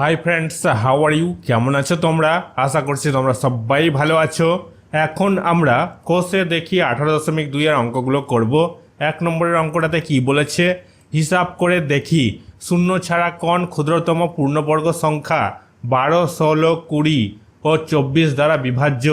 Hi friends how are you কেমন আছো তোমরা? আশা করছি তোমরা সবাই ভালো আছো। এখন আমরা কোষে দেখি আঠারো দশমিক দুইয়ের অঙ্কগুলো করব। এক নম্বরের অঙ্কটাতে কি বলেছে? হিসাব করে দেখি। শূন্য ছাড়া কোন ক্ষুদ্রতম পূর্ণবর্গ সংখ্যা বারো, ষোলো, কুড়ি ও চব্বিশ দ্বারা বিভাজ্য।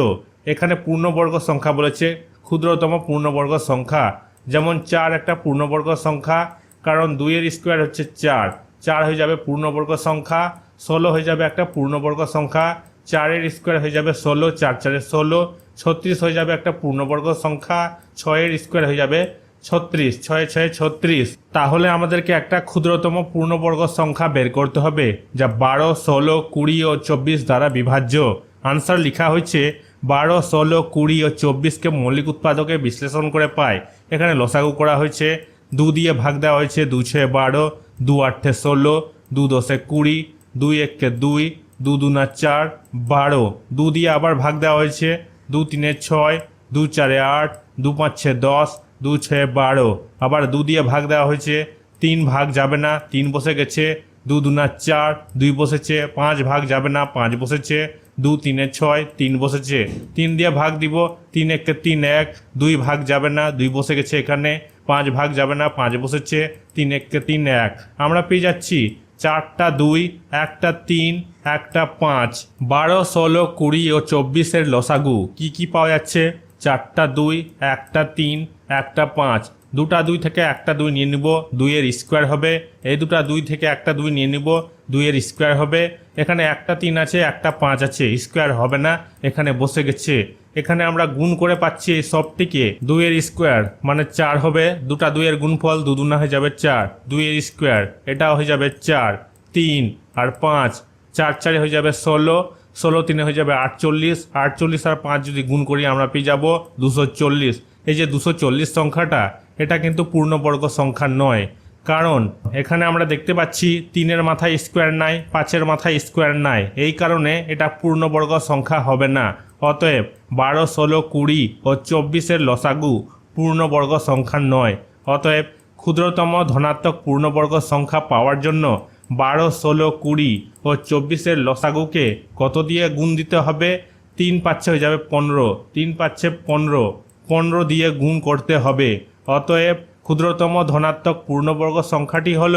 এখানে পূর্ণবর্গ সংখ্যা বলেছে ক্ষুদ্রতম পূর্ণবর্গ সংখ্যা। যেমন চার একটা পূর্ণবর্গ সংখ্যা, কারণ দুইয়ের স্কোয়ার হচ্ছে চার। চার হয়ে যাবে পূর্ণবর্গ সংখ্যা। ষোলো হয়ে যাবে একটা পূর্ণবর্গ সংখ্যা, চারের স্কোয়ার হয়ে যাবে ষোলো, চার চারে ষোলো, ছত্রিশ হয়ে যাবে একটা পূর্ণবর্গ সংখ্যা, ছয়ের স্কোয়ার হয়ে যাবে ছত্রিশ, ছয় ছয় ছত্রিশ। তাহলে আমাদেরকে একটা ক্ষুদ্রতম পূর্ণবর্গ সংখ্যা বের করতে হবে, যা বারো, ষোলো, কুড়ি ও চব্বিশ দ্বারা বিভাজ্য। আনসার লেখা হয়েছে, বারো, ষোলো, কুড়ি ও চব্বিশকে মৌলিক উৎপাদকে বিশ্লেষণ করে পায়। এখানে লসাগু করা হয়েছে, দু দিয়ে ভাগ দেওয়া হয়েছে দু ছয় বারো, দু আটে ষোলো, দু দশে কুড়ি দুই এককে দুই দু দুনা চার, বারো। দু দিয়ে আবার ভাগ দেওয়া হয়েছে দু তিনে ছয় দু চারে আট দু পাঁচে দশ দু ছয় বারো। আবার দু দিয়ে ভাগ দেওয়া হয়েছে, তিন ভাগ যাবে না, তিন বসে গেছে দু দুনা চার, দুই বসেছে, পাঁচ ভাগ যাবে না, পাঁচ বসেছে দু তিনে ছয়, তিন বসেছে। তিন দিয়ে ভাগ দিব, তিন একে তিন এক, দুই ভাগ যাবে না, দুই বসে গেছে এখানে, পাঁচ ভাগ যাবে না, পাঁচ বসেছে, তিন একে তিন এক। আমরা পেয়ে যাচ্ছি চারটা দুই, একটা তিন, একটা পাঁচ, বারো, ষোলো, কুড়ি ও চব্বিশের লসাগু কি কি পাওয়া যাচ্ছে? চারটা দুই, একটা তিন, একটা পাঁচ। দুটা দুই থেকে একটা দুই নিয়ে নিব, দুইয়ের স্কোয়ার হবে। এই দুটা দুই থেকে একটা দুই নিয়ে নিব, দুইয়ের স্কোয়ার হবে। এখানে একটা তিন আছে, একটা পাঁচ আছে, স্কোয়ার হবে না। এখানে বসে গেছে। এখানে আমরা গুণ করে পাচ্ছি এই সবটিকে দুইয়ের স্কোয়ার মানে চার হবে, দুটা দুইয়ের গুণফল দু দুনা হয়ে যাবে চার, দুইয়ের স্কোয়ার, এটাও হয়ে যাবে চার, তিন আর পাঁচ, চার চারে হয়ে যাবে ষোলো ষোলো তিনে হয়ে যাবে আটচল্লিশ আটচল্লিশ আর পাঁচ যদি গুণ করি আমরা পেয়ে যাব দুশো চল্লিশ। এই যে দুশো চল্লিশ সংখ্যাটা, এটা কিন্তু পূর্ণবর্গ সংখ্যা নয়। কারণ এখানে আমরা দেখতে পাচ্ছি তিনের মাথায় স্কোয়ার নাই, পাঁচের মাথায় স্কোয়ার নাই। এই কারণে এটা পূর্ণবর্গ সংখ্যা হবে না। অতএব বারো, ষোলো, কুড়ি ও চব্বিশের লসাগু পূর্ণবর্গ সংখ্যা নয়। অতএব ক্ষুদ্রতম ধনাত্মক পূর্ণবর্গ সংখ্যা পাওয়ার জন্য বারো, ষোলো, কুড়ি ও চব্বিশের লসাগুকে কত দিয়ে গুণ দিতে হবে? তিন পাচ্ছে হয়ে যাবে পনেরো। তিন পাচ্ছে পনেরো। পনেরো দিয়ে গুণ করতে হবে। অতএব ক্ষুদ্রতম ধনাত্মক পূর্ণবর্গ সংখ্যাটি হল,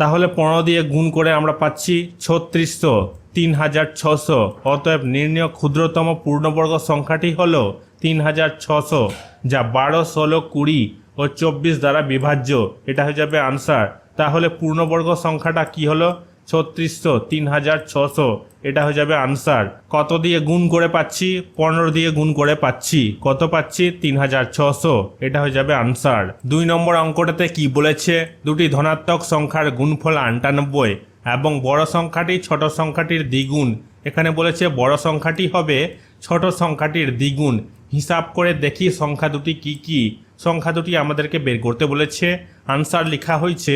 তাহলে পনেরো দিয়ে গুণ করে আমরা পাচ্ছি ছত্রিশশো তিন হাজার ছশো। অতএব নির্ণয় ক্ষুদ্রতম পূর্ণবর্গ সংখ্যাটি হল তিন হাজার ছশো, যা বারো, ষোলো, কুড়ি ও চব্বিশ দ্বারা বিভাজ্য। এটা হয়ে যাবে আনসার তাহলে পূর্ণবর্গ সংখ্যাটা কি হলো? ছত্রিশশো, তিন হাজার ছশো। এটা হয়ে যাবে আনসার। কত দিয়ে গুণ করে পাচ্ছি? পনেরো দিয়ে গুণ করে পাচ্ছি। কত পাচ্ছি? তিন হাজার ছশো। এটা হয়ে যাবে আনসার। দুই নম্বর অঙ্কটাতে কি বলেছে? দুটি ধনাত্মক সংখ্যার গুণফল আটানব্বই এবং বড় সংখ্যাটি ছোট সংখ্যাটির দ্বিগুণ। এখানে বলেছে বড় সংখ্যাটি হবে ছোট সংখ্যাটির দ্বিগুণ। হিসাব করে দেখি সংখ্যা দুটি কি কি। সংখ্যা দুটি আমাদেরকে বের করতে বলেছে। আনসার লেখা হয়েছে,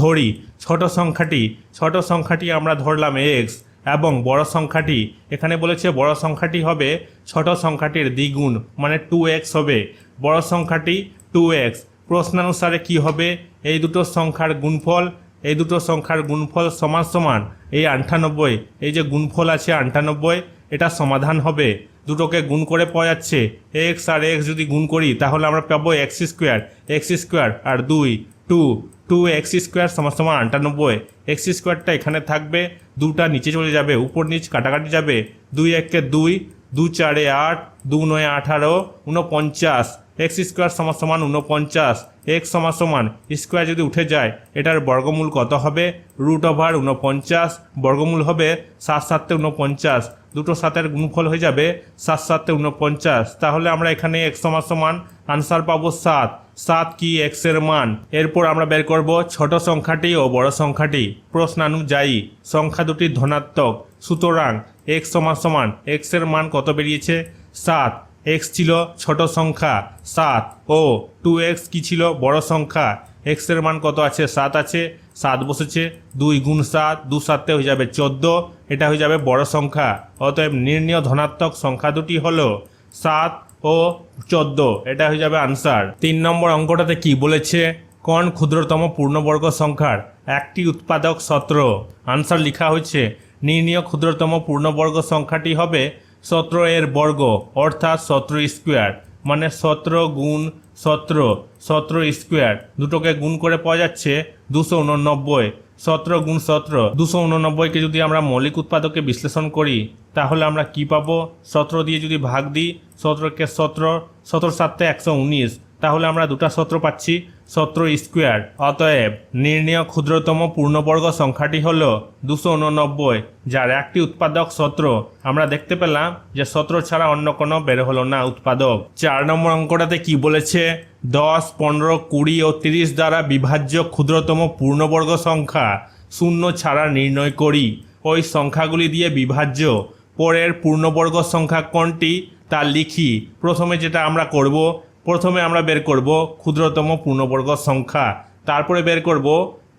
ধরি, ছোট সংখ্যাটি ছোট সংখ্যাটি আমরা ধরলাম এক্স এবং বড় সংখ্যাটি, এখানে বলেছে বড় সংখ্যাটি হবে ছোট সংখ্যাটির দ্বিগুণ মানে টু এক্স হবে। বড় সংখ্যাটি টু এক্স প্রশ্নানুসারে কি হবে? এই দুটো সংখ্যার গুণফল, এই দুটো সংখ্যার গুণফল সমান সমান, এই আটানব্বই, এই যে গুণফল আছে আটানব্বই এটা সমাধান হবে। দুটোকে গুণ করে পাওয়া যাচ্ছে। এক্স আর এক্স যদি গুণ করি, তাহলে আমরা পাবো এক্স স্কোয়ার। এক্স স্কোয়ার আর দুই, টু টু এক্স স্কোয়ার সমান সমান আটানব্বই। এক্স স্কোয়ারটা এখানে থাকবে, দুটা নিচে চলে যাবে, উপর নিচ কাটাকাটি যাবে। দুই একে দুই, দু চারে আট, দু নয় আঠারো উনপঞ্চাশ এক্স স্কোয়ার সমান সমান উনপঞ্চাশ এক্স সমান সমান স্কোয়ার যদি উঠে যায়, এটার বর্গমূল কত হবে? রুট ওভার উনপঞ্চাশ বর্গমূল হবে সাত সাতে উনপঞ্চাশ দুটো সাতের গুণফল হয়ে যাবে সাত সাতে উনপঞ্চাশ তাহলে আমরা এখানে এক্স সমান সমান আনসার পাবো সাত। সাত কি এক্সের মান? এরপর আমরা বের করব ছোট সংখ্যাটি ও বড় সংখ্যাটি। প্রশ্নানুযায়ী, সংখ্যা দুটি ধনাত্মক। সুতরাং এক্স সমান সমান এক্সের মান কত বেরিয়েছে? সাত। এক্স ছিল ছোট সংখ্যা। সাত ও টু এক্স কী ছিল বড় সংখ্যা? এক্সের মান কত আছে? সাত আছে। সাত বসেছে। দুই গুণ সাত, দু সাতে হয়ে যাবে চোদ্দ। এটা হয়ে যাবে বড় সংখ্যা। অতএব নির্ণয় ধনাত্মক সংখ্যা দুটি হলো সাত ও চোদ্দ। এটা হয়ে যাবে আনসার তিন নম্বর অঙ্কটাতে কি বলেছে? কোন ক্ষুদ্রতম পূর্ণবর্গ সংখ্যার একটি উৎপাদক সত্র? আনসার লেখা হয়েছে, নির্ণীয় ক্ষুদ্রতম পূর্ণবর্গ সংখ্যাটি হবে সতেরো এর বর্গ, অর্থাৎ সতেরো স্কোয়ার মানে সতেরো গুণ সতেরো সতেরো স্কোয়ার। দুটোকে গুণ করে পাওয়া যাচ্ছে দুশো উননব্বই। সতেরো গুণ সতেরো, দুশো উননব্বইকে যদি আমরা মৌলিক উৎপাদকে বিশ্লেষণ করি, তাহলে আমরা কি পাবো? সতেরো দিয়ে যদি ভাগ দিই, সতেরোকে সতেরো সতেরো সাতটা একশো উনিশ। তাহলে আমরা দুটা সত্র পাচ্ছি। সত্র স্কোয়ার। অতএব নির্ণয় ক্ষুদ্রতম পূর্ণবর্গ সংখ্যাটি হল দুশো উননব্বই, যার একটি উৎপাদক সত্র। আমরা দেখতে পেলাম যে সত্র ছাড়া অন্য কোনো বের হলো না উৎপাদক। চার নম্বর অঙ্কটাতে কি বলেছে? দশ, পনেরো, কুড়ি ও তিরিশ দ্বারা বিভাজ্য ক্ষুদ্রতম পূর্ণবর্গ সংখ্যা শূন্য ছাড়া নির্ণয় করি। ওই সংখ্যাগুলি দিয়ে বিভাজ্য। পরের পূর্ণবর্গ সংখ্যা কোনটি? তা লিখি। প্রথমে যেটা আমরা করব প্রথমে আমরা বের করব ক্ষুদ্রতম পূর্ণবর্গ সংখ্যা। তারপরে বের করব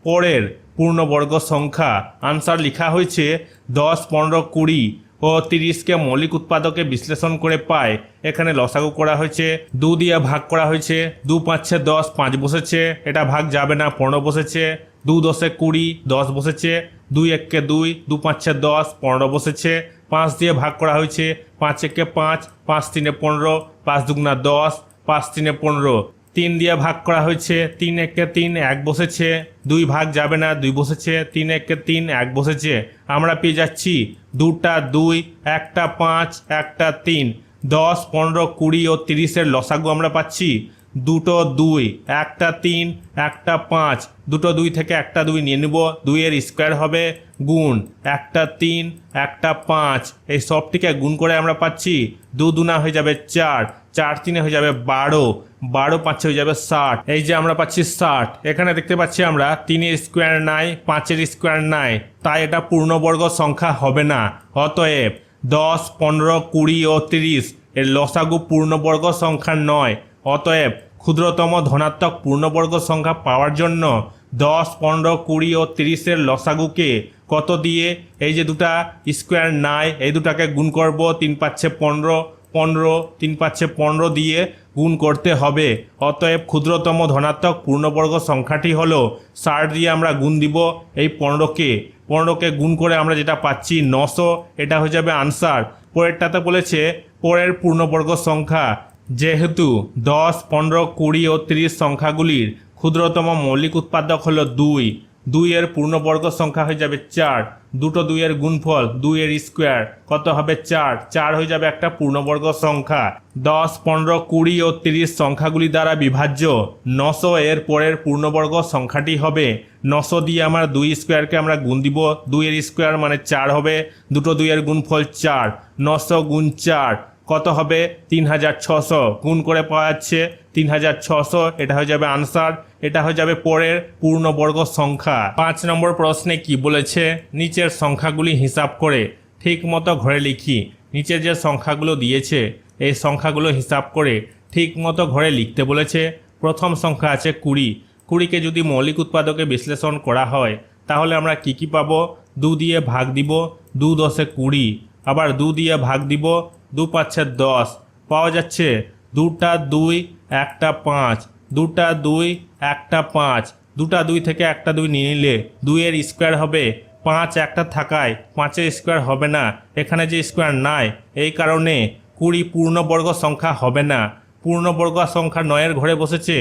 পরের পূর্ণবর্গ সংখ্যা। আনসার লেখা হয়েছে দশ, পনেরো, কুড়ি ও তিরিশকে মৌলিক উৎপাদকে বিশ্লেষণ করে পায়। এখানে লসাগু করা হয়েছে, দু দিয়ে ভাগ করা হয়েছে, দু পাঁচছে দশ, পাঁচ বসেছে, এটা ভাগ যাবে না, পনেরো বসেছে, দু দশে কুড়ি, দশ বসেছে, দুই এককে দুই, দু পাঁচে দশ, পনেরো বসেছে, পাঁচ দিয়ে ভাগ করা হয়েছে, পাঁচ একে পাঁচ পাঁচ তিনে পনেরো, পাঁচ দুগুণা দশ পাঁচ তিনে পনেরো। তিন দিয়ে ভাগ করা হয়েছে, তিন একে তিন এক বসেছে। দুই ভাগ যাবে না, দুই বসেছে, তিন একে তিন এক বসেছে। আমরা পেয়ে যাচ্ছি দুটা দুই, একটা পাঁচ, একটা তিন। দশ, পনেরো, কুড়ি ও তিরিশের লসাগু আমরা পাচ্ছি। দুটো দুই, একটা তিন, একটা পাঁচ। দুটো দুই থেকে একটা দুই নিয়ে নেব, দুইয়ের স্কোয়ার হবে গুণ একটা তিন, একটা পাঁচ। এই সবটিকে গুণ করে আমরা পাচ্ছি দু দুনা হয়ে যাবে চার। চার তিনে হয়ে যাবে বারো বারো পাঁচে হয়ে যাবে ষাট। এই যে আমরা পাচ্ছি ষাট, এখানে দেখতে পাচ্ছি আমরা তিনের স্কোয়ার নাই, পাঁচের স্কোয়ার নাই। তাই এটা পূর্ণবর্গ সংখ্যা হবে না। অতএব দশ, পনেরো, কুড়ি ও তিরিশ এর লসাগু পূর্ণবর্গ সংখ্যা নয়। অতএব ক্ষুদ্রতম ধনাত্মক পূর্ণবর্গ সংখ্যা পাওয়ার জন্য দশ, পনেরো, কুড়ি ও তিরিশের লসাগুকে কত দিয়ে এই যে দুটা স্কোয়ার নাই, এই দুটাকে গুণ করব, তিন পাচ্ছে পনেরো পনেরো, তিন পাঁচে পনেরো দিয়ে গুণ করতে হবে। অতএব ক্ষুদ্রতম ধনাত্মক পূর্ণবর্গ সংখ্যাটি হলো ষাট দিয়ে আমরা গুণ দিব এই পনেরোকে। পনেরোকে গুণ করে আমরা যেটা পাচ্ছি নশো, এটা হয়ে যাবে আনসার। পরেরটাতে বলেছে পরের পূর্ণবর্গ সংখ্যা। যেহেতু দশ, পনেরো, কুড়ি ও তিরিশ সংখ্যাগুলির ক্ষুদ্রতম মৌলিক উৎপাদক হলো দুই দুইয়ের পূর্ণবর্গ সংখ্যা হয়ে যাবে চার। দুটো দুইয়ের গুণফল দুইয়ের স্কোয়ার। কত হবে চার? চার হয়ে যাবে একটা পূর্ণবর্গ সংখ্যা। দশ, পনেরো, কুড়ি ও তিরিশ সংখ্যাগুলি দ্বারা বিভাজ্য। নশো এর পরের পূর্ণবর্গ সংখ্যাটি হবে নশো দিয়ে আমরা দুই স্কোয়ারকে আমরা গুণ দিব। দুইয়ের স্কোয়ার মানে চার হবে। দুটো দুইয়ের গুণফল চার। নশো গুণ চার। কত হবে? তিন হাজার ছশো। গুণ করে পাওয়া যাচ্ছে তিন হাজার ছশো। এটা হয়ে যাবে আনসার। এটা হয়ে যাবে পরের পূর্ণবর্গ সংখ্যা। পাঁচ নম্বর প্রশ্নে কি বলেছে? নিচের সংখ্যাগুলি হিসাব করে ঠিক মতো ঘরে লিখি। নিচে যে সংখ্যাগুলো দিয়েছে, এই সংখ্যাগুলো হিসাব করে ঠিক মতো ঘরে লিখতে বলেছে। প্রথম সংখ্যা আছে কুড়ি। কুড়িকে যদি মৌলিক উৎপাদকে বিশ্লেষণ করা হয়, তাহলে আমরা কি কি পাবো? দু দিয়ে ভাগ দিব। দু দশে কুড়ি। আবার দু দিয়ে ভাগ দিব দু পাচ্ছে দশ। পাওয়া যাচ্ছে দুটা দুই, একটা পাঁচ। দুটা দুই, একটা পাঁচ। দুটা দুই থেকে একটা দুই নিয়ে নিলে দুইয়ের স্কোয়ার হবে। পাঁচ একটা থাকায় পাঁচের স্কোয়ার হবে না। এখানে যে স্কোয়ার নাই, এই কারণে কুড়ি পূর্ণবর্গ সংখ্যা হবে না। পূর্ণবর্গ সংখ্যা নয়ের ঘরে বসেছে।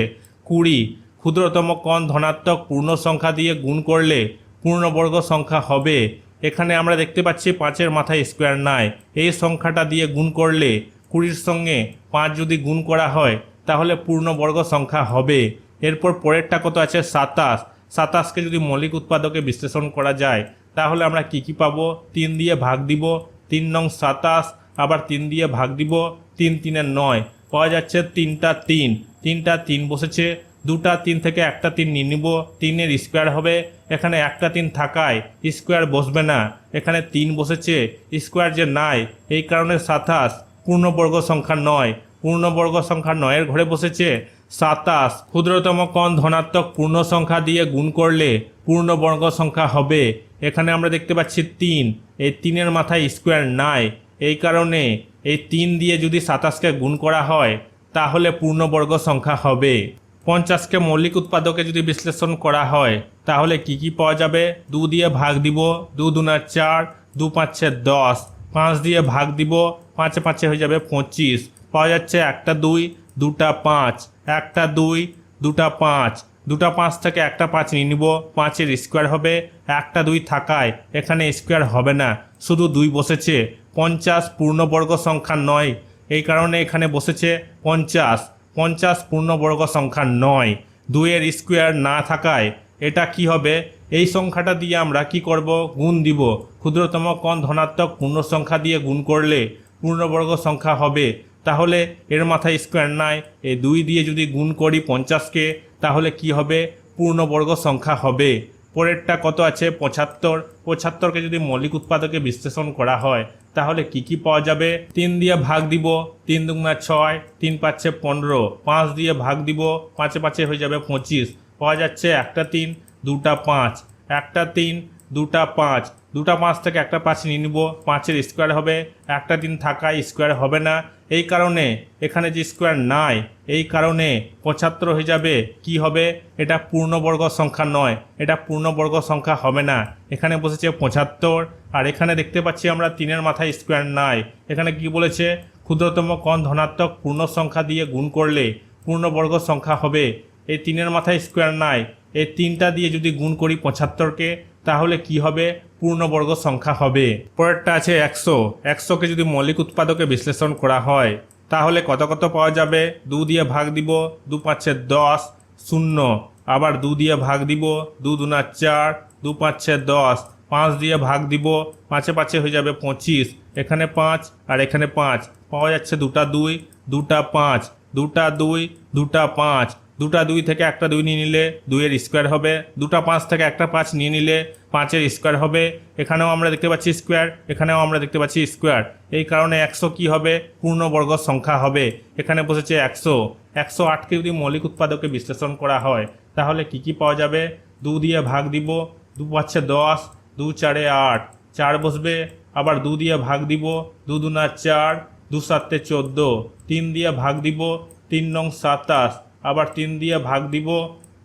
কুড়ি ক্ষুদ্রতম কণ ধনাত্মক পূর্ণ সংখ্যা দিয়ে গুণ করলে পূর্ণবর্গ সংখ্যা হবে। এখানে আমরা দেখতে পাচ্ছি পাঁচের মাথায় স্কোয়ার নাই এই সংখ্যাটা দিয়ে গুণ করলে কুড়ির সঙ্গে পাঁচ যদি গুণ করা হয়, তাহলে পূর্ণবর্গ সংখ্যা হবে। এরপর পরেরটা কত আছে? সাতাশ। সাতাশকে যদি মৌলিক উৎপাদকে বিশ্লেষণ করা যায়, তাহলে আমরা কি কি পাবো? তিন দিয়ে ভাগ দিব। তিন নং সাতাশ, আবার তিন দিয়ে ভাগ দিব। তিন তিনের নয়। পাওয়া যাচ্ছে তিনটা তিন। তিনটা তিন বসেছে। দুটা তিন থেকে একটা তিন নিয়ে নিব। তিনের স্কোয়ার হবে। এখানে একটা তিন থাকায় স্কোয়ার বসবে না। এখানে তিন বসেছে স্কোয়ার যে নাই, এই কারণে সাতাশ, পূর্ণবর্গ সংখ্যা নয়। পূর্ণবর্গ সংখ্যা নয়ের ঘরে বসেছে। সাতাশ, ক্ষুদ্রতম কণ ধনাত্মক পূর্ণ সংখ্যা দিয়ে গুণ করলে পূর্ণবর্গ সংখ্যা হবে। এখানে আমরা দেখতে পাচ্ছি তিন। এই তিনের মাথায় স্কোয়ার নাই। এই কারণে এই তিন দিয়ে যদি সাতাশকে গুণ করা হয়, তাহলে পূর্ণবর্গ সংখ্যা হবে। পঞ্চাশকে মৌলিক উৎপাদকে যদি বিশ্লেষণ করা হয়, তাহলে কি কি পাওয়া যাবে? দু দিয়ে ভাগ দিব, দু দুনা চার, দু পাঁচে দশ, পাঁচ দিয়ে ভাগ দিব, পাঁচে পাঁচে হয়ে যাবে পঁচিশ। পাওয়া যাচ্ছে একটা দুই, দুটা পাঁচ, একটা দুই, দুটা পাঁচ। দুটা পাঁচ থেকে একটা পাঁচ নিয়ে নিব, পাঁচের স্কোয়ার হবে, একটা দুই থাকায় এখানে স্কোয়ার হবে না, শুধু দুই বসেছে। পঞ্চাশ পূর্ণবর্গ সংখ্যা নয়, এই কারণে এখানে বসেছে পঞ্চাশ। পঞ্চাশ পূর্ণবর্গ সংখ্যা নয়। দুইয়ের স্কোয়ার না থাকায় এটা কি হবে? এই সংখ্যাটা দিয়ে আমরা কি করব? গুণ দিব। ক্ষুদ্রতম কোণ ধনাত্মক পূর্ণ সংখ্যা দিয়ে গুণ করলে পূর্ণবর্গ সংখ্যা হবে। তাহলে এর মাথায় স্কোয়ার নাই। এই দুই দিয়ে যদি গুণ করি পঞ্চাশকে, তাহলে কি হবে? পূর্ণবর্গ সংখ্যা হবে। পরেরটা কত আছে? পঁচাত্তর। পঁচাত্তরকে যদি মৌলিক উৎপাদকে বিশ্লেষণ করা হয় তাহলে কি কি পাওয়া যাবে? তিন দিয়ে ভাগ দিব, তিন দুগুণা ছয়, তিন পাঁচে পনেরো, পাঁচ দিয়ে ভাগ দিব, পাঁচে পাঁচে হয়ে যাবে পঁচিশ। পাওয়া যাচ্ছে একটা তিন, দুটা পাঁচ। একটা তিন দুটা পাঁচ। দুটা পাঁচ থেকে একটা পাঁচ নিয়ে নিব। পাঁচের স্কোয়ার হবে। একটা দিন থাকায় স্কোয়ার হবে না। এই কারণে এখানে যে স্কোয়ার নাই, এই কারণে পঁচাত্তর হয়ে যাবে। কি হবে? এটা পূর্ণবর্গ সংখ্যা নয়। এটা পূর্ণবর্গ সংখ্যা হবে না। এখানে বসেছে পঁচাত্তর। আর এখানে দেখতে পাচ্ছি আমরা তিনের মাথায় স্কোয়ার নাই। এখানে কি বলেছে? ক্ষুদ্রতম কণ ধনাত্মক পূর্ণ সংখ্যা দিয়ে গুণ করলে পূর্ণবর্গ সংখ্যা হবে। এই তিনের মাথায় স্কোয়ার নাই। এই তিনটা দিয়ে যদি গুণ করি পঁচাত্তরকে তাহলে কি হবে? পূর্ণবর্গ সংখ্যা হবে। পরেরটা আছে একশো। একশোকে যদি মৌলিক উৎপাদকে বিশ্লেষণ করা হয়, তাহলে কত কত পাওয়া যাবে? দু দিয়ে ভাগ দিব, দু পাঁচে দশ, শূন্য। আবার দু দিয়ে ভাগ দিব, দু দুনা চার, দু পাঁচে দশ। পাঁচ দিয়ে ভাগ দিব, পাঁচে পাঁচে হয়ে যাবে পঁচিশ। এখানে পাঁচ আর এখানে পাঁচ। পাওয়া যাচ্ছে দুটা দুই, দুটা পাঁচ, দুটা দুই, দুটা পাঁচ। দুটা দুই থেকে একটা দুই নিয়ে নিলে দুইয়ের স্কোয়ার হবে। দুটা পাঁচ থেকে একটা পাঁচ নিয়ে নিলে পাঁচের স্কোয়ার হবে। এখানেও আমরা দেখতে পাচ্ছি স্কোয়ার এখানেও আমরা দেখতে পাচ্ছি স্কোয়ার এই কারণে একশো কি হবে? পূর্ণবর্গ সংখ্যা হবে। এখানে বসেছে একশো। একশো আটকে যদি মৌলিক উৎপাদকে বিশ্লেষণ করা হয়, তাহলে কি কি পাওয়া যাবে? দু দিয়ে ভাগ দিব, দু পাচ্ছে দশ, দু চারে আট। চার বসবে, আবার দু দিয়ে ভাগ দিব, দু দুনা চার, দু সাতে চোদ্দ। তিন দিয়ে ভাগ দিব, তিন নং সাতাশ। আবার তিন দিয়ে ভাগ দিব,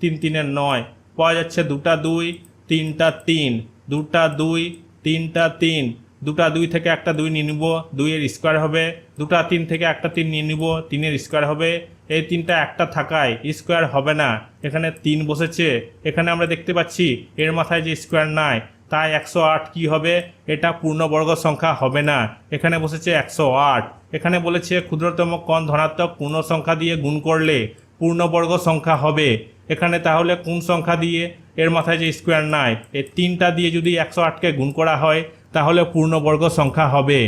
তিন তিনের নয়। পাওয়া যাচ্ছে দুটা দুই, তিনটা তিন। দুটা দুই, তিনটা তিন। দুটা দুই থেকে একটা দুই নিয়ে নিব, দুইয়ের স্কোয়ার হবে। দুটা তিন থেকে একটা তিন নিয়ে নিব, তিনের স্কোয়ার হবে। এই তিনটা একটা থাকায় স্কোয়ার হবে না। এখানে তিন বসেছে। এখানে আমরা দেখতে পাচ্ছি এর মাথায় যে স্কোয়ার নাই, তাই একশো আট কী হবে? এটা পূর্ণবর্গ সংখ্যা হবে না। এখানে বসেছে একশো আট। এখানে বলেছে ক্ষুদ্রতম কোণ ধনাত্মক পূর্ণ সংখ্যা দিয়ে গুণ করলে পূর্ণবর্গ সংখ্যা হবে। এখানে তাহলে কোন সংখ্যা দিয়ে? এর মাথায় যে স্কোয়ার নাই, এই তিনটা দিয়ে যদি একশো আটকে গুণ করা হয়, তাহলে পূর্ণবর্গ সংখ্যা হবে।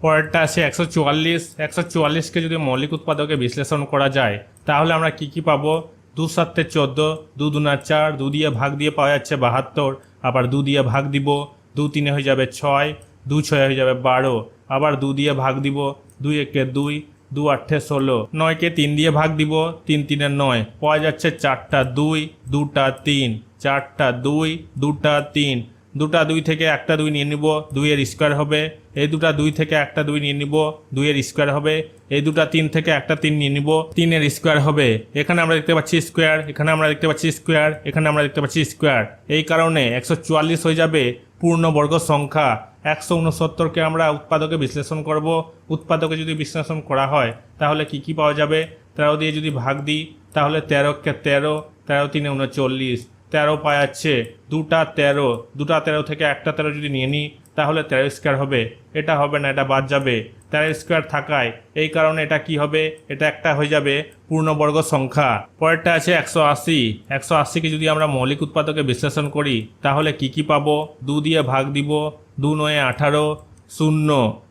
পরেরটা আছে একশো চুয়াল্লিশ। একশো চুয়াল্লিশকে যদি মৌলিক উৎপাদকে বিশ্লেষণ করা যায়, তাহলে আমরা কি কি পাবো? দু সাতে চোদ্দ, দু দুনা চার, দু দিয়ে ভাগ দিয়ে পাওয়া যাচ্ছে বাহাত্তর। আবার দু দিয়ে ভাগ দিব, দু তিনে হয়ে যাবে ছয়, দু ছয় হয়ে যাবে বারো। আবার দু দিয়ে ভাগ দিব, দুই একে দুই দু আটে ষোলো। নয়কে তিন দিয়ে ভাগ দিব, তিন তিনে নয়। পাওয়া যাচ্ছে চারটা দুই, দুটা তিন। চারটা দুই, দুটা তিন। দুটা দুই থেকে একটা দুই নিয়ে নিব, দুইয়ের স্কোয়ার হবে। এই দুটা দুই থেকে একটা দুই নিয়ে নিব, দুইয়ের স্কোয়ার হবে। এই দুটা তিন থেকে একটা তিন নিয়ে নিব, তিনের স্কোয়ার হবে। এখানে আমরা দেখতে পাচ্ছি স্কোয়ার, এখানে আমরা দেখতে পাচ্ছি স্কোয়ার, এখানে আমরা দেখতে পাচ্ছি স্কোয়ার। এই কারণে একশো চুয়াল্লিশ হয়ে যাবে পূর্ণবর্গ সংখ্যা। একশো উনসত্তরকে আমরা উৎপাদকে বিশ্লেষণ করব। উৎপাদকে যদি বিশ্লেষণ করা হয়, তাহলে কি কি পাওয়া যাবে? তেরো দিয়ে যদি ভাগ দিই, তাহলে তেরোকে তেরো তেরো তিনে উনচল্লিশ। তেরো পাওয়া যাচ্ছে দুটা তেরো। দুটা তেরো থেকে একটা তেরো যদি নিয়ে নিই, তাহলে তেরো স্কোয়ার হবে। এটা হবে না, এটা বাদ যাবে। তেরো স্কোয়ার থাকায়, এই কারণে এটা কি হবে? এটা একটা হয়ে যাবে পূর্ণবর্গ সংখ্যা। পরেরটা আছে একশো আশি। একশো আশিকে যদি আমরা মৌলিক উৎপাদকে বিশ্লেষণ করি, তাহলে কি কি পাবো? দু দিয়ে ভাগ দিব দু নয়ে আঠারো, শূন্য।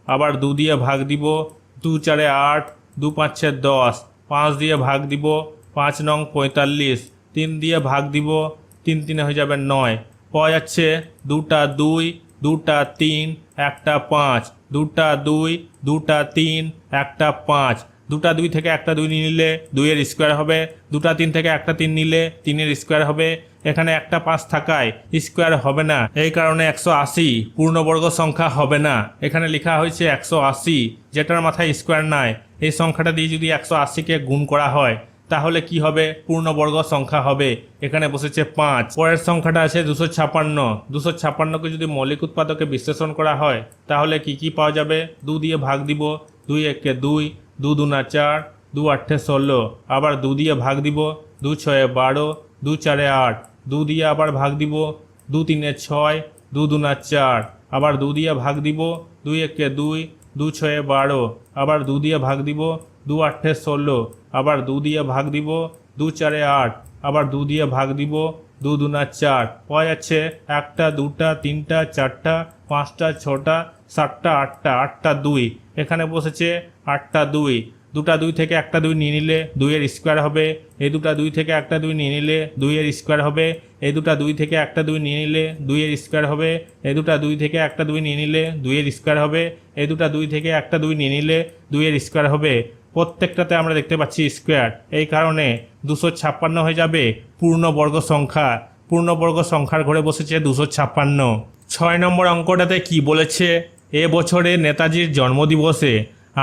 আবার দু দিয়ে ভাগ দিব, দু চারে আট, দু পাঁচে দশ। পাঁচ দিয়ে ভাগ দিব, পাঁচ নং পঁয়তাল্লিশ। তিন দিয়ে ভাগ দিব, তিন তিনে হয়ে যাবে নয়। পাওয়া যাচ্ছে দুটা দুই, দুটা তিন, একটা পাঁচ। দুটা দুই, দুটা তিন, একটা পাঁচ। দুটা দুই থেকে একটা দুই নিলে দুইয়ের স্কোয়ার হবে, দুটা তিন থেকে একটা তিন নিলে তিনের স্কোয়ার হবে। এখানে একটা পাঁচ থাকায় স্কোয়ার হবে না, এই কারণে একশো আশি পূর্ণবর্গ সংখ্যা হবে না। এখানে লেখা হয়েছে একশো আশি, যেটার মাথায় স্কোয়ার নাই। এই সংখ্যাটা দিয়ে যদি একশো আশিকে গুণ করা হয়, তাহলে কি হবে? পূর্ণবর্গ সংখ্যা হবে। এখানে বসেছে পাঁচ। পরের সংখ্যাটা আছে দুশো ছাপান্ন। দুশো ছাপান্নকে যদি মৌলিক উৎপাদকে বিশ্লেষণ করা হয়, তাহলে কি কি পাওয়া যাবে? দু দিয়ে ভাগ দিব, দুই একে দুই। দু দুনা চার, দু আটে ষোলো, আবার দু দিয়ে ভাগ দিব, দু ছয়ে বারো, দু চারে আট, দু দিয়ে আবার ভাগ দিব, দু তিনে ছয়, দু দুনা চার, আবার দু দিয়ে ভাগ দিব দুই একে দুই, দু ছয়ে বারো, আবার দু দিয়ে ভাগ দিব, দু আটে ষোলো, আবার দু দিয়ে ভাগ দিব, দু চারে আট, আবার দু দিয়ে ভাগ দিব, দু দুনা চার। পাওয়া যাচ্ছে একটা, দুটা, তিনটা, চারটা, পাঁচটা, ছটা, সাতটা, আটটা আটটা, দুই। এখানে বসেছে আটটা দুই। দুটা দুই থেকে একটা দুই নিয়ে নিলে দুইয়ের স্কোয়ার হবে। এই দুটা দুই থেকে একটা দুই নিয়ে নিলে দুইয়ের স্কোয়ার হবে। এই দুটা দুই থেকে একটা দুই নিয়ে নিলে দুইয়ের স্কোয়ার হবে। এই দুটা দুই থেকে একটা দুই নিয়ে নিলে দুইয়ের স্কোয়ার হবে। এই দুটা দুই থেকে একটা দুই নিয়ে নিলে দুইয়ের স্কোয়ার হবে। প্রত্যেকটাতে আমরা দেখতে পাচ্ছি স্কোয়ার এই কারণে দুশো ছাপ্পান্ন হয়ে যাবে পূর্ণবর্গ সংখ্যা। পূর্ণবর্গ সংখ্যার ঘরে বসেছে দুশো ছাপ্পান্ন। ছয় নম্বর অঙ্কটাতে কি বলেছে? এ বছরে নেতাজির জন্মদিবসে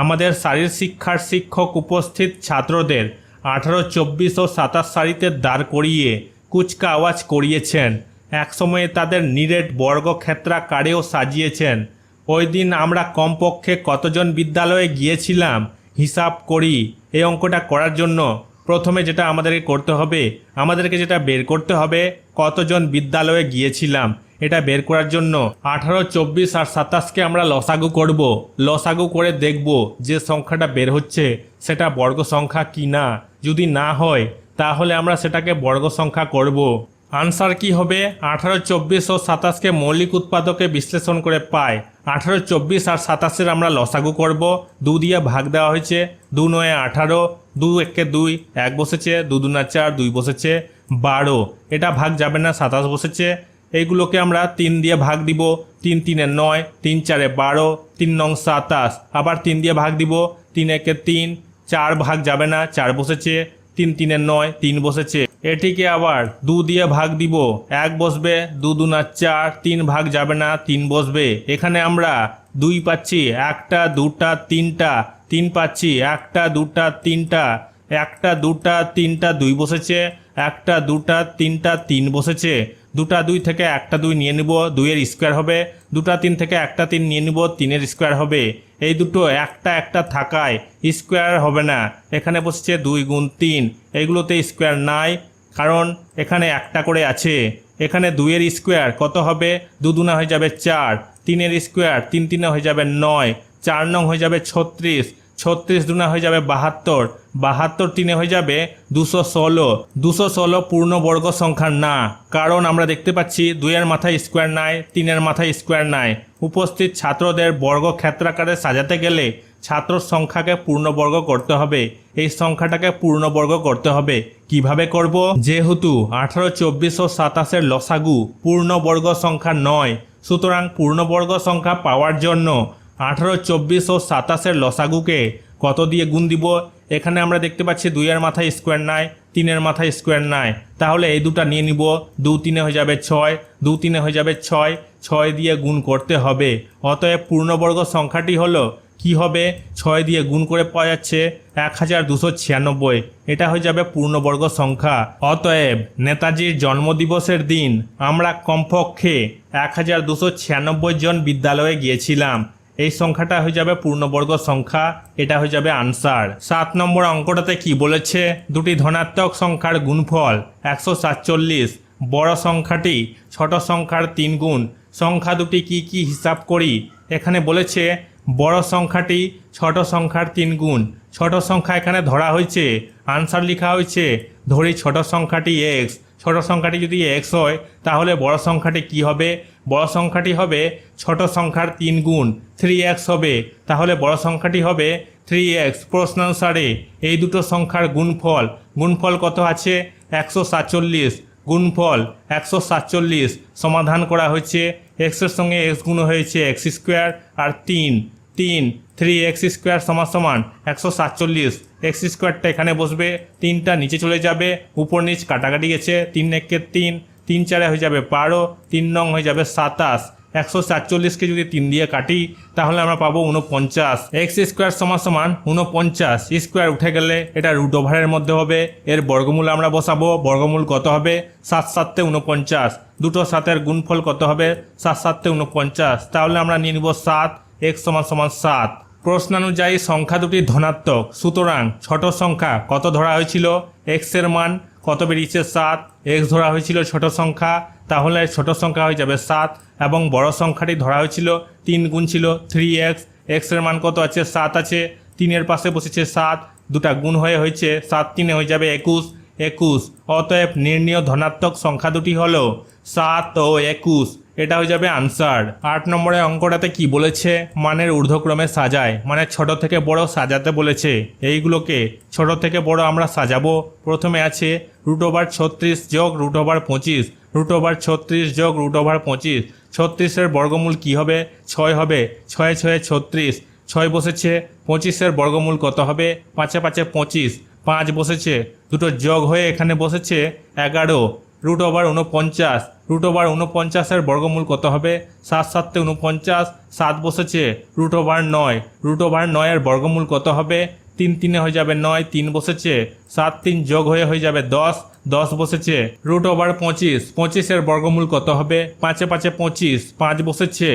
আমাদের শারীর শিক্ষার শিক্ষক উপস্থিত ছাত্রদের আঠারো, চব্বিশ ও সাতাশ সারিতে দাঁড় করিয়ে কুচকা আওয়াজ করিয়েছেন। একসময়ে তাদের নিরেট বর্গক্ষেত্রা বর্গক্ষেত্রাকারেও সাজিয়েছেন। ওই দিন আমরা কমপক্ষে কতজন বিদ্যালয়ে গিয়েছিলাম হিসাব করি এই অঙ্কটা করার জন্য। প্রথমে যেটা আমাদেরকে করতে হবে, আমাদেরকে যেটা বের করতে হবে, কতজন বিদ্যালয়ে গিয়েছিলাম। এটা বের করার জন্য আঠারো, চব্বিশ আর সাতাশকে আমরা লসাগু করব। লসাগু করে দেখব যে সংখ্যাটা বের হচ্ছে, সেটা বর্গ সংখ্যা কি না। যদি না হয়, তাহলে আমরা সেটাকে বর্গ সংখ্যা করব। আনসার কি হবে? আঠারো, চব্বিশ ও সাতাশকে মৌলিক উৎপাদকে বিশ্লেষণ করে পায়। আঠারো, চব্বিশ আর সাতাশের আমরা লসাগু করব। দু দিয়ে ভাগ দেওয়া হয়েছে। দু নয়, আঠারো। দু একে দুই, এক বসেছে। দু দুনা চার, দুই বসেছে। বারো। এটা ভাগ যাবে না, সাতাশ বসেছে। এইগুলোকে আমরা তিন দিয়ে ভাগ দিব, তিন তিনে নয়, তিন চারে বারো, তিন নং সাতাশ। আবার তিন দিয়ে ভাগ দিব, তিন একে তিন, চার ভাগ যাবে না, চার বসেছে, তিন তিনে নয়, তিন বসেছে। এটিকে আবার দু দিয়ে ভাগ দিব, এক বসবে, দু দুনা চার, তিন ভাগ যাবে না, তিন বসবে। এখানে আমরা দুই পাচ্ছি, একটা, দুটা, তিনটা, তিন পাচ্ছি, একটা, দুটা, তিনটা, একটা, দুটা, তিনটা, দুই বসেছে, একটা, দুটা, তিনটা, তিন বসেছে। দুটা দুই থেকে একটা দুই নিয়ে নিব, দুইয়ের স্কোয়ার হবে। দুটা তিন থেকে একটা তিন নিয়ে নিব, তিনের স্কোয়ার হবে। এই দুটো একটা একটা থাকায় স্কোয়ার হবে না। এখানে বসছে দুই গুণ তিন। এইগুলোতে স্কোয়ার নাই, কারণ এখানে একটা করে আছে। এখানে দুইয়ের স্কোয়ার কত হবে? দু দুনা হয়ে যাবে চার। তিনের স্কোয়ার তিন তিনে হয়ে যাবে নয়। চার নং হয়ে যাবে ছত্রিশ। ছত্রিশ দুনা হয়ে যাবে বাহাত্তর। বাহাত্তর তিনে হয়ে যাবে দুশো ষোলো। দুশো ষোলো পূর্ণবর্গ সংখ্যা না। কারণ আমরা দেখতে পাচ্ছি দুইয়ের মাথায় স্কোয়ার নাই, তিনের মাথায় স্কোয়ার নাই। উপস্থিত ছাত্রদের বর্গ ক্ষেত্রাকারে সাজাতে গেলে ছাত্র সংখ্যাকে পূর্ণবর্গ করতে হবে। এই সংখ্যাটাকে পূর্ণবর্গ করতে হবে। কীভাবে করব? যেহেতু আঠারো, চব্বিশ ও সাতাশের লসাগু পূর্ণবর্গ সংখ্যা নয়, সুতরাং পূর্ণবর্গ সংখ্যা পাওয়ার জন্য আঠারো, চব্বিশ ও সাতাশের লসাগুকে কত দিয়ে গুণ দিব? এখানে আমরা দেখতে পাচ্ছি দুইয়ের মাথায় স্কোয়ার নাই, তিনের মাথায় স্কোয়ার নাই। তাহলে এই দুটা নিয়ে নিব। দু তিনে হয়ে যাবে ছয়, দু তিনে হয়ে যাবে ছয় ছয় দিয়ে গুণ করতে হবে। অতএব পূর্ণবর্গ সংখ্যাটি হলো, কি হবে? ছয় দিয়ে গুণ করে পাওয়া যাচ্ছে এক হাজার দুশো ছিয়ানব্বই। এটা হয়ে যাবে পূর্ণবর্গ সংখ্যা। অতএব নেতাজির জন্মদিবসের দিন আমরা কমপক্ষে এক হাজার দুশো ছিয়ানব্বই জন বিদ্যালয়ে গিয়েছিলাম। এই সংখ্যাটা হয়ে যাবে পূর্ণবর্গ সংখ্যা, এটা হয়ে যাবে আনসার সাত নম্বর অঙ্কটাতে কি বলেছে? দুটি ধনাত্মক সংখ্যার গুণফল, একশো সাতচল্লিশ। বড় সংখ্যাটি, ছোট সংখ্যার তিন গুণ। সংখ্যা দুটি কি কি হিসাব করি? এখানে বলেছে, বড় সংখ্যাটি, ছোট সংখ্যার তিন গুণ। ছোট সংখ্যা এখানে ধরা হয়েছে। আনসার লেখা হয়েছে, ধরি ছোট সংখ্যাটি এক্স ছোট সংখ্যাটি যদি এক্স হয়, তাহলে বড় সংখ্যাটি কি হবে? বড় সংখ্যাটি হবে ছোট সংখ্যার তিন গুণ থ্রি এক্স হবে। তাহলে বড় সংখ্যাটি হবে থ্রি এক্স প্রশ্নানুসারে এই দুটো সংখ্যার গুণফল গুণফল কত আছে? একশো সাতচল্লিশ। গুণফল একশো সাতচল্লিশ। সমাধান করা হয়েছে। এক্সের সঙ্গে এক্স গুণ হয়েছে এক্স স্কোয়ার আর তিন। তিন থ্রি এক্স স্কোয়ার সমান সমান একশো সাতচল্লিশ। এক্স স্কোয়ারটা এখানে বসবে। তিনটা নিচে চলে যাবে। উপর নিচ কাটাকাটি গেছে। তিন একে তিন। তিন চারে হয়ে যাবে বারো, তিন নং হয়ে যাবে সাতাশ। একশো সাতচল্লিশকে যদি তিন দিয়ে কাটি, তাহলে আমরা পাবো উনপঞ্চাশ এক্স স্কোয়ার সমান সমান উনপঞ্চাশ স্কোয়ার উঠে গেলে এটা রুট ওভারের মধ্যে হবে। এর বর্গমূল আমরা বসাবো। বর্গমূল কত হবে? সাত সাততে উনপঞ্চাশ দুটো সাতের গুণফল কত হবে? সাত সাততে উনপঞ্চাশ তাহলে আমরা নিয়ে নিব সাত, এক্স সমান সমান সাত। প্রশ্নানুযায়ী সংখ্যা দুটি ধনাত্মক। সুতরাং ছোট সংখ্যা কত ধরা হয়েছিল? এক্সের মান কত বেরিয়েছে? সাত। এক্স ধরা হয়েছিল ছোট সংখ্যা। তাহলে ছোট সংখ্যা হয়ে যাবে সাত এবং বড় সংখ্যাটি ধরা হয়েছিল তিন গুণ ছিল থ্রি এক্স এক্সের মান কত আছে? সাত আছে। তিনের পাশে বসেছে সাত। দুটা গুণ হয়ে হয়েছে। সাত তিনে হয়ে যাবে একুশ। একুশ। অতএব নির্ণীয় ধনাত্মক সংখ্যা দুটি হল সাত ও একুশ। এটা হয়ে যাবে আনসার আট নম্বরের অঙ্কটাতে কি বলেছে? মানের ঊর্ধ্বক্রমে সাজায়। মানে ছোট থেকে বড় সাজাতে বলেছে। এইগুলোকে ছোট থেকে বড় আমরা সাজাবো। প্রথমে আছে রুট ওভার ছত্রিশ যোগ রুট ওভার পঁচিশ। রুট ওভার ছত্রিশ যোগ রুট ওভার পঁচিশ। ছত্রিশের বর্গমূল কি হবে? ছয় হবে। ছয় ছয়ে ছত্রিশ। ছয় বসেছে। পঁচিশের বর্গমূল কত হবে? পাঁচে পাঁচে পঁচিশ। পাঁচ বসেছে। দুটো যোগ হয়ে এখানে বসেছে এগারো। রুট ওভার উনপঞ্চাশ রুট ওভার উনপঞ্চাশের বর্গমূল কত হবে? সাত সাততে উনপঞ্চাশ সাত বসেছে রুট ওভার নয় রুট ওভার নয়ের বর্গমূল কত হবে? তিন তিনে হয়ে যাবে নয়, তিন বসেছে, সাত তিন যোগ হয়ে হয়ে যাবে দশ দশ বসেছে রুট ওভার পঁচিশ পঁচিশের বর্গমূল কত হবে? পাঁচে পাঁচে পঁচিশ, পাঁচ বসেছে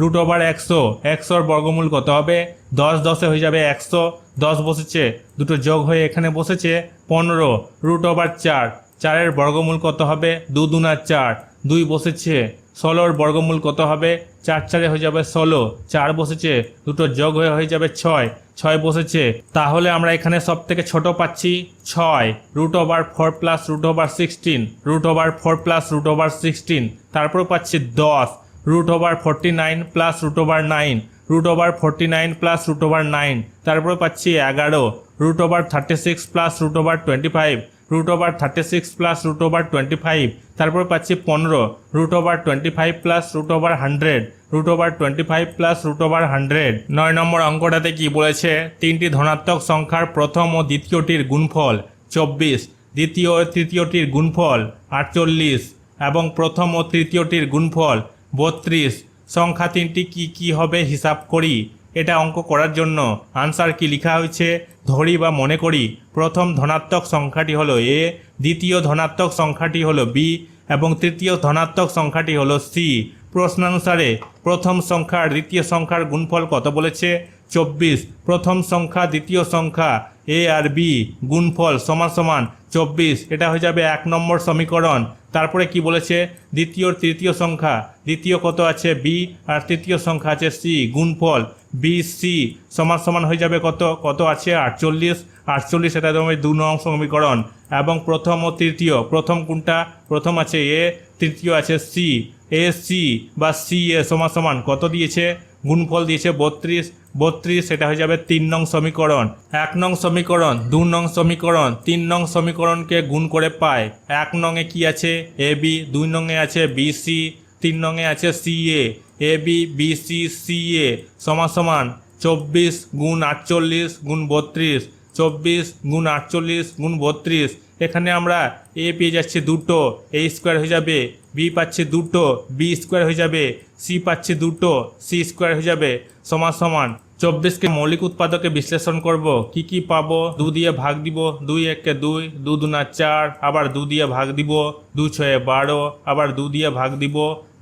রুট ওভার একশো একশোর বর্গমূল কত হবে? দশ দশে হয়ে যাবে একশো, দশ বসেছে, দুটো যোগ হয়ে এখানে বসেছে পনেরো রুট ওভার চার চারের বর্গমূল কত হবে দু দুনা চার দুই বসেছে ষোলোর বর্গমূল কত হবে চার চারে হয়ে যাবে ষোলো চার বসেছে দুটো যোগ হয়ে হয়ে যাবে ছয় ছয় বসেছে তাহলে আমরা এখানে সব থেকে ছোট পাচ্ছি ছয় root over four plus root over sixteen root over four plus root over sixteen তারপর পাচ্ছি দশ root over forty nine plus root over nine root over forty nine plus root over nine তারপর পাচ্ছি এগারো root over thirty six plus root over twenty five root over thirty six plus root over twenty five তারপর পাচ্ছি পনেরো root over twenty five plus root over hundred root over twenty five plus root over hundred নয় নম্বর অঙ্কটাতে কি বলেছে? তিনটি ধনাত্মক সংখ্যার প্রথম ও দ্বিতীয়টির গুণফল চব্বিশ, দ্বিতীয় ও তৃতীয়টির গুণফল আটচল্লিশ, এবং প্রথম ও তৃতীয়টির গুণফল বত্রিশ। সংখ্যা তিনটি কি কি হবে হিসাব করি। এটা অঙ্ক করার জন্য আনসার কি লেখা হয়েছে? ধরি বা মনে করি, প্রথম ধনাত্মক সংখ্যাটি হলো এ দ্বিতীয় ধনাত্মক সংখ্যাটি হলো বি এবং তৃতীয় ধনাত্মক সংখ্যাটি হলো সি প্রশ্নানুসারে, প্রথম সংখ্যা আর দ্বিতীয় সংখ্যার গুণফল কত বলেছে? চব্বিশ। প্রথম সংখ্যা, দ্বিতীয় সংখ্যা এ আর বি গুণফল সমান সমান চব্বিশ। এটা হয়ে যাবে এক নম্বর সমীকরণ। তারপরে কি বলেছে? দ্বিতীয়, তৃতীয় সংখ্যা। দ্বিতীয় কত আছে? বি। আর তৃতীয় সংখ্যা আছে সি, গুণফল। বি, সি সমান সমান হয়ে যাবে কত? কত আছে? আটচল্লিশ। আটচল্লিশ এটা তোমার দু নং সমীকরণ। এবং প্রথম ও তৃতীয়, প্রথম কোনটা? প্রথম আছে এ, তৃতীয় আছে সি। এ, সি বা সি, এ সমান সমান। কত দিয়েছে? গুণফল দিয়েছে বত্রিশ বত্রিশ সেটা হয়ে যাবে তিন নং সমীকরণ। এক নং সমীকরণ, দু নং সমীকরণ, তিন নং সমীকরণকে গুণ করে পায়। এক নংয়ে কি আছে? এ, বি, দুই নংয়ে আছে বি, সি, তিন নংয়ে আছে C, A. A, B B, C C, A সমান সমান চব্বিশ গুণ আটচল্লিশ গুণ বত্রিশ, চব্বিশ গুণ আটচল্লিশ গুণ বত্রিশ এখানে আমরা এ পেয়ে যাচ্ছি দুটো এ স্কোয়ার হয়ে যাবে বি পাচ্ছি দুটো বি স্কোয়ার হয়ে যাবে সি পাচ্ছি দুটো সি স্কোয়ার হয়ে যাবে, সমান সমান। চব্বিশকে মৌলিক উৎপাদকে বিশ্লেষণ করব, কি কি পাবো? দু দিয়ে ভাগ দিব, দুই একে দুই, দু দুনা চার, আবার দু দিয়ে ভাগ দিব, দু ছয়ে বারো, আবার দু দিয়ে ভাগ দিব,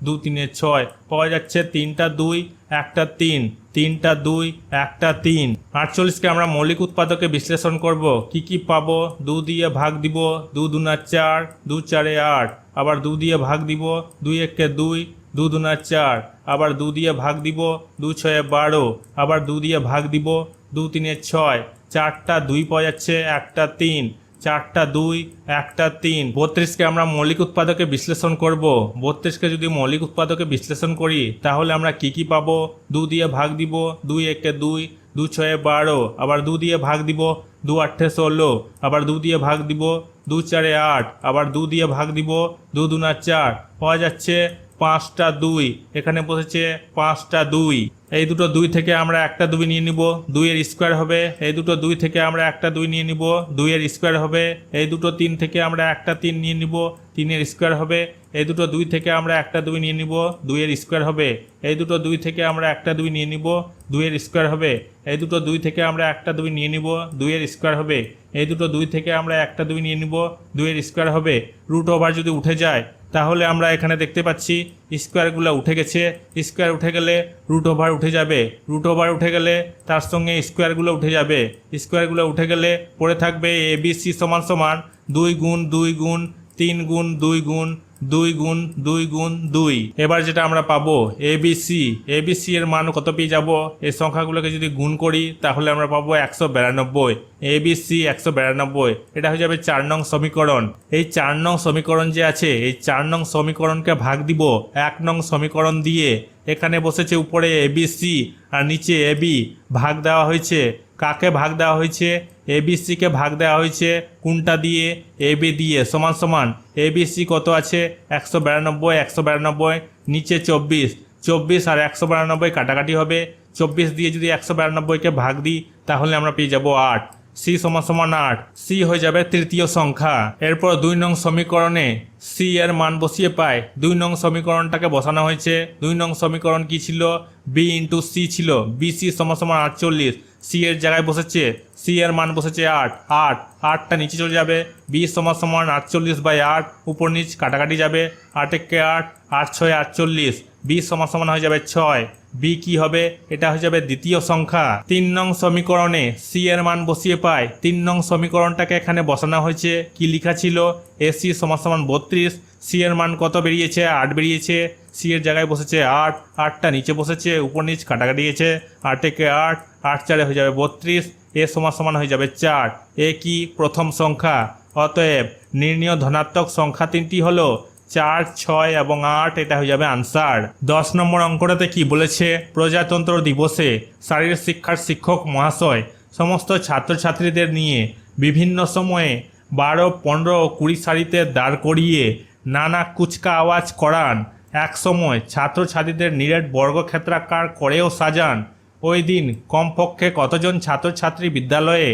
দু তিনে ছয়। পাওয়া যাচ্ছে তিনটা দুই একটা তিন, তিনটা দুই, একটা তিন। আটচল্লিশকে আমরা মৌলিক উৎপাদকে বিশ্লেষণ করব। কি কি পাবো? দু দিয়ে ভাগ দিব, দু দুনা চার, দু চারে আট। আবার দু দিয়ে ভাগ দিব দুই একে দুই, দু দুনা চার। আবার দু দিয়ে ভাগ দিব, দু ছয়ে বারো। আবার দু দিয়ে ভাগ দিব, দু তিনে ছয়। চারটা দুই পাওয়া যাচ্ছে, একটা তিন। চারটা দুই, একটা তিন। বত্রিশকে আমরা মৌলিক উৎপাদকে বিশ্লেষণ করব। বত্রিশকে যদি মৌলিক উৎপাদকে বিশ্লেষণ করি, তাহলে আমরা কি কি পাবো? দু দিয়ে ভাগ দিব, দুই একে দুই, দু ছয়ে বারো। আবার দু দিয়ে ভাগ দিব, দু আটে ষোলো। আবার দু দিয়ে ভাগ দিব, দু চারে আট। আবার দু দিয়ে ভাগ দিব, দু দুনা চার। পাওয়া যাচ্ছে পাঁচটা দুই। এখানে বসেছে পাঁচটা দুই। এই দুটো দুই থেকে আমরা একটা দুই নিয়ে নিব। দুইয়ের স্কোয়ার হবে, এই দুটো দুই থেকে আমরা একটা দুই নিয়ে নিব। দুইয়ের স্কোয়ার হবে, এই দুটো তিন থেকে আমরা একটা তিন নিয়ে নিব। তিনের স্কোয়ার হবে, এই দুটো দুই থেকে আমরা একটা দুই নিয়ে নিব। দুইয়ের স্কোয়ার হবে, এই দুটো দুই থেকে আমরা একটা দুই নিয়ে নিব। দুইয়ের স্কোয়ার হবে, এই দুটো দুই থেকে আমরা একটা দুই নিয়ে নিব। দুইয়ের স্কোয়ার হবে, এই দুটো দুই থেকে আমরা একটা দুই নিয়ে নিব। দুইয়ের স্কোয়ার হবে, রুট ওভার যদি উঠে যায় তাহলে আমরা এখানে দেখতে পাচ্ছি স্কোয়ারগুলো উঠে গেছে। স্কোয়ার উঠে গেলে রুট ওভার উঠে যাবে। রুট ওভার উঠে গেলে তার সঙ্গে স্কোয়ারগুলো উঠে যাবে। স্কোয়ারগুলো উঠে গেলে পড়ে থাকবে এ বি সি সমান সমান দুই গুণ দুই গুণ তিন গুণ দুই গুণ দুই গুণ দুই গুণ দুই। এবার যেটা আমরা পাবো A B C A B C এর মান কত পেয়ে যাব? এই সংখ্যাগুলোকে যদি গুণ করি, তাহলে আমরা পাবো একশো বিরানব্বই। এ বি সি একশো বিরানব্বই। এটা হয়ে যাবে চার নং সমীকরণ। এই চার নং সমীকরণ যে আছে, এই চার নং সমীকরণকে ভাগ দিব এক নং সমীকরণ দিয়ে। এখানে বসেছে উপরে এ বি সি আর নিচে এ বি ভাগ দেওয়া হয়েছে। কাকে ভাগ দেওয়া হয়েছে? এ বি সিকে ভাগ দেওয়া হয়েছে কোনটা দিয়ে? এ বি দিয়ে। সমান সমান এ বি সি কত আছে? একশো বিরানব্বই একশো বিরানব্বই, নিচে চব্বিশ। চব্বিশ আর একশো বিরানব্বই কাটাকাটি হবে। চব্বিশ দিয়ে যদি একশো বিরানব্বইকে ভাগ দিই, তাহলে আমরা পেয়ে যাব আট। সি সমান সমান আট। সি হয়ে যাবে তৃতীয় সংখ্যা। এরপর দুই নং সমীকরণে সি এর মান বসিয়ে পায় দুই নং সমীকরণটাকে বসানো হয়েছে। দুই নং সমীকরণ কি ছিল? বি ইন্টু সি ছিল। বি সি সমান সমান আটচল্লিশ। সি এর জায়গায় বসেছে সি এর মান বসেছে আট। আট, আটটা নিচে চলে যাবে। বি সমান সমান আটচল্লিশ বাই আট, উপর নিচ কাটাকাটি যাবে। আট একে আট? আট ছয় আটচল্লিশ। বি সমান সমান হয়ে যাবে ছয়। বি কি হবে? এটা হয়ে যাবে দ্বিতীয় সংখ্যা। তিন নং সমীকরণে সি এর মান বসিয়ে পায়। তিন নং সমীকরণটাকে এখানে বসানো হয়েছে। কি লেখা ছিল? এসি সমান সমান বত্রিশ। সি এর মান কত বেরিয়েছে? আট বেরিয়েছে। সি এর জায়গায় বসেছে আট, আটটা নিচে বসেছে, উপর নিচ কাটাকাটি গেছে আট একে আট আট চারে হয়ে যাবে বত্রিশ, এ সমান সমান হয়ে যাবে চার। এ কি প্রথম সংখ্যা? অতএব নির্ণীয় ধনাত্মক সংখ্যা তিনটি হলো চার, ছয় এবং আট, এটা হয়ে যাবে আনসার। দশ নম্বর অঙ্কটাতে কি বলেছে? প্রজাতন্ত্র দিবসে শারীরিক শিক্ষার শিক্ষক মহাশয় সমস্ত ছাত্রছাত্রীদের নিয়ে বিভিন্ন সময়ে বারো, পনেরো কুড়ি সারিতে দাঁড় করিয়ে নানা কুচকা আওয়াজ করান। এক সময় ছাত্রছাত্রীদের নিরেট বর্গক্ষেত্রাকার করেও সাজান। ওই দিন কমপক্ষে কতজন ছাত্রছাত্রী বিদ্যালয়ে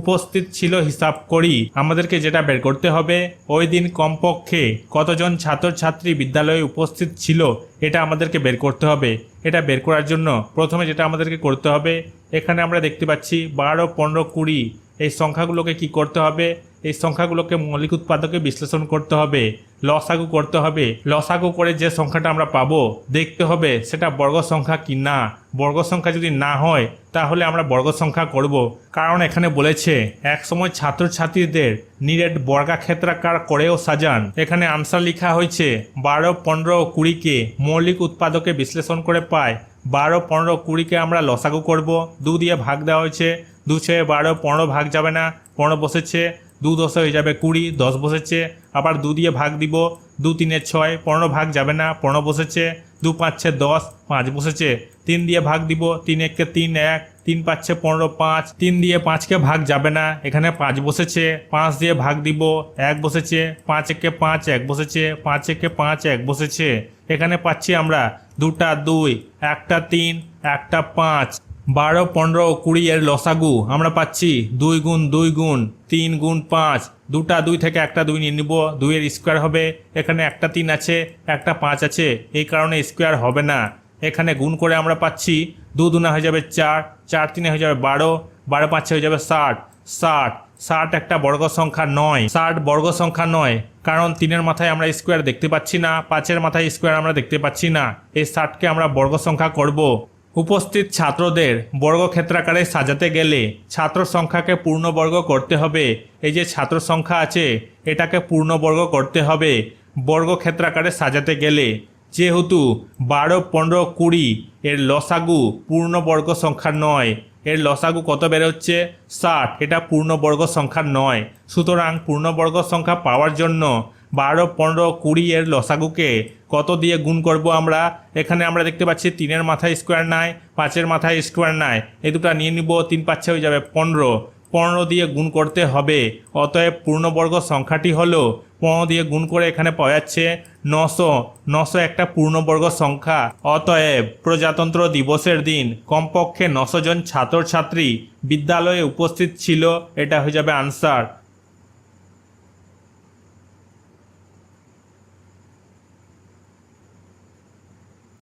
উপস্থিত ছিল হিসাব করি। আমাদেরকে যেটা বের করতে হবে, ওই দিন কমপক্ষে কতজন ছাত্রছাত্রী বিদ্যালয়ে উপস্থিত ছিল এটা আমাদেরকে বের করতে হবে। এটা বের করার জন্য প্রথমে যেটা আমাদেরকে করতে হবে, এখানে আমরা দেখতে পাচ্ছি বারো, পনেরো, কুড়ি, এই সংখ্যাগুলোকে কি করতে হবে? এই সংখ্যাগুলোকে মৌলিক উৎপাদকে বিশ্লেষণ করতে হবে, লসাগু করতে হবে। লসাগু করে যে সংখ্যাটা আমরা পাবো, দেখতে হবে সেটা বর্গ সংখ্যা কি না। বর্গ সংখ্যা যদি না হয়, তাহলে আমরা বর্গ সংখ্যা করব। কারণ এখানে বলেছে, এক সময় ছাত্রছাত্রীদের নিরেট বর্গাক্ষেত্রাকার করেও সাজান। এখানে আনসার লেখা হয়েছে, বারো, পনেরো, কুড়িকে মৌলিক উৎপাদকে বিশ্লেষণ করে পায়। বারো, পনেরো, কুড়িকে আমরা লসাগু করব। দু দিয়ে ভাগ দেওয়া হয়েছে। দু ছয়ে বারো, পনেরো ভাগ যাবে না। পনেরো বসেছে। দু দশে হয়ে যাবে কুড়ি, দশ বসেছে। আবার দু দিয়ে ভাগ দিব, দু তিনে ছয়, পনেরো ভাগ যাবে না, পনেরো বসেছে। দু পাঁচছে দশ, পাঁচ বসেছে। তিন দিয়ে ভাগ দিব, তিন এককে তিন এক, তিন পাঁচছে পনেরো পাঁচ, তিন দিয়ে পাঁচকে ভাগ যাবে না, এখানে পাঁচ বসেছে। পাঁচ দিয়ে ভাগ দিব, এক বসেছে। পাঁচ একে পাঁচ, এক বসেছে। পাঁচ একে পাঁচ, এক বসেছে। এখানে পাচ্ছি আমরা দুটা দুই, একটা তিন, একটা পাঁচ। বারো, পনেরো, কুড়ি এর লসাগু আমরা পাচ্ছি দুই গুণ দুই গুণ, তিন গুণ পাঁচ। দুটা দুই থেকে একটা দুই নিয়ে নিব। দুইয়ের স্কোয়ার হবে। এখানে একটা তিন আছে, একটা পাঁচ আছে। এই কারণে স্কোয়ার হবে না। এখানে গুণ করে আমরা পাচ্ছি দু দুনা হয়ে যাবে চার চার তিনে হয়ে যাবে বারো বারো পাঁচে হয়ে যাবে ষাট ষাট। ষাট একটা বর্গ সংখ্যা নয়। ষাট বর্গ সংখ্যা নয়। কারণ তিনের মাথায় আমরা স্কোয়ার দেখতে পাচ্ছি না, পাঁচের মাথায় স্কোয়ার আমরা দেখতে পাচ্ছি না। এই ষাটকে আমরা বর্গ সংখ্যা করব। উপস্থিত ছাত্রদের বর্গক্ষেত্রাকারে সাজাতে গেলে ছাত্র সংখ্যাকে পূর্ণবর্গ করতে হবে। এই যে ছাত্র সংখ্যা আছে, এটাকে পূর্ণবর্গ করতে হবে বর্গক্ষেত্রাকারে সাজাতে গেলে। যেহেতু বারো, পনেরো, কুড়ি এর লসাগু পূর্ণবর্গ সংখ্যা নয়, এর লসাগু কত বেরোচ্ছে? ষাট, এটা পূর্ণবর্গ সংখ্যা নয়। সুতরাং পূর্ণবর্গ সংখ্যা পাওয়ার জন্য বারো, পনেরো, কুড়ি এর লসাগুকে কত দিয়ে গুণ করব আমরা? এখানে আমরা দেখতে পাচ্ছি তিনের মাথায় স্কোয়ার নাই, পাঁচের মাথায় স্কোয়ার নাই। এই দুটো নিয়ে নিব, তিন পাঁচে হয়ে যাবে পনেরো। পনেরো দিয়ে গুণ করতে হবে, অতএব পূর্ণবর্গ সংখ্যাটি হলো পনেরো দিয়ে গুণ করে এখানে পাওয়া যাচ্ছে নশো। নশো একটা পূর্ণবর্গ সংখ্যা। অতএব প্রজাতন্ত্র দিবসের দিন কমপক্ষে নশো জন ছাত্রছাত্রী বিদ্যালয়ে উপস্থিত ছিল, এটা হয়ে যাবে আনসার